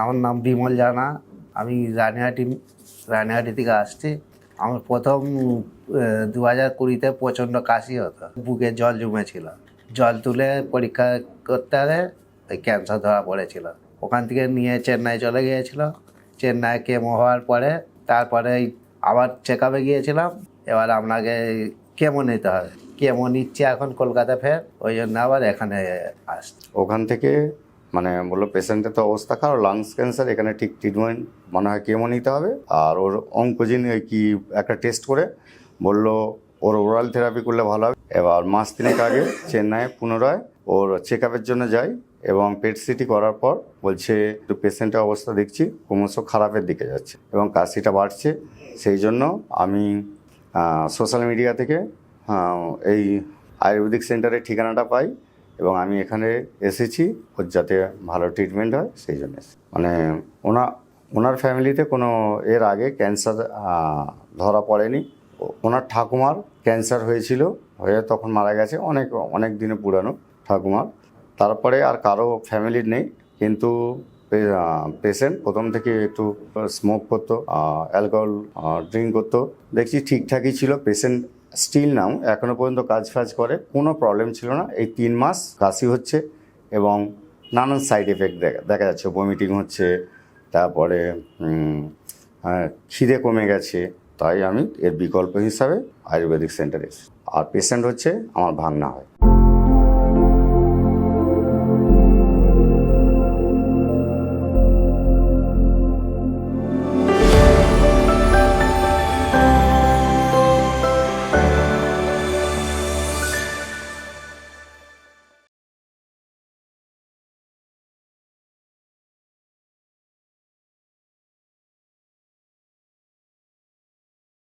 আমার নাম বিমল জানা। আমি রানিহাটি রানিহাটি থেকে আসছি। আমার প্রথম দু হাজার কুড়িতে প্রচণ্ড কাশি হতো। বুকে জল জমেছিল। জল তুলে পরীক্ষা করতে হবে, ওই ক্যান্সার ধরা পড়েছিল। ওখান থেকে নিয়ে চেন্নাই চলে গিয়েছিল। চেন্নাই কেমো হওয়ার পরে, তারপরে আবার চেক আপে গিয়েছিলাম। এবার আপনাকে কেমো নিতে হবে। কেমো নিচ্ছে এখন কলকাতা ফের। ওই জন্য আবার এখানে আসছি। ওখান থেকে মানে বলল পেশেন্টের তো অবস্থা খারাপ লাংস ক্যান্সার এখানে ঠিক ট্রিটমেন্ট মনে হয় কেমো নিতে হবে। আর ওর অঙ্কোজিন কি একটা টেস্ট করে বলল, ওর ওরাল থেরাপি করলে ভালো হবে। এবার মাস তিনেক আগে চেন্নাইয়ে পুনরায় ওর চেক আপের জন্য যাই এবং পেট সিটি করার পর বলছে, একটু পেশেন্টের অবস্থা দেখছি, ক্রমশ খারাপের দিকে যাচ্ছে এবং কাশিটা বাড়ছে। সেই জন্য আমি সোশ্যাল মিডিয়া থেকে এই আয়ুর্বেদিক সেন্টারের ঠিকানাটা পাই। এবং আমি এখানে এসেছি ওর যাতে ভালো ট্রিটমেন্ট হয়, সেই জন্য। মানে ওনা, ওনার ফ্যামিলিতে কোনো, এর আগে ক্যান্সার ধরা পড়েনি। ওনার ঠাকুমার ক্যান্সার হয়েছিল, হয়ে তখন মারা গেছে অনেক অনেক দিনে পুরানো ঠাকুমার। তারপরে আর কারও ফ্যামিলির নেই, কিন্তু পেশেন্ট প্রথম থেকে একটু স্মোক করতো অ্যালকোহল ড্রিঙ্ক করতো। দেখছি ঠিকঠাকই ছিল পেশেন্ট স্টিল নাও এখনও পর্যন্ত কাজ ফাজ করে কোনো প্রবলেম ছিল না। এই তিন মাস কাশি হচ্ছে এবং নানান সাইড এফেক্ট দেখা দেখা যাচ্ছে। ভমিটিং হচ্ছে তারপরে উম, খিদে কমে গেছে। তাই আমি এর বিকল্প হিসাবে আয়ুর্বেদিক সেন্টারে আর পেশেন্ট হচ্ছে আমার ভাঙনা হয়।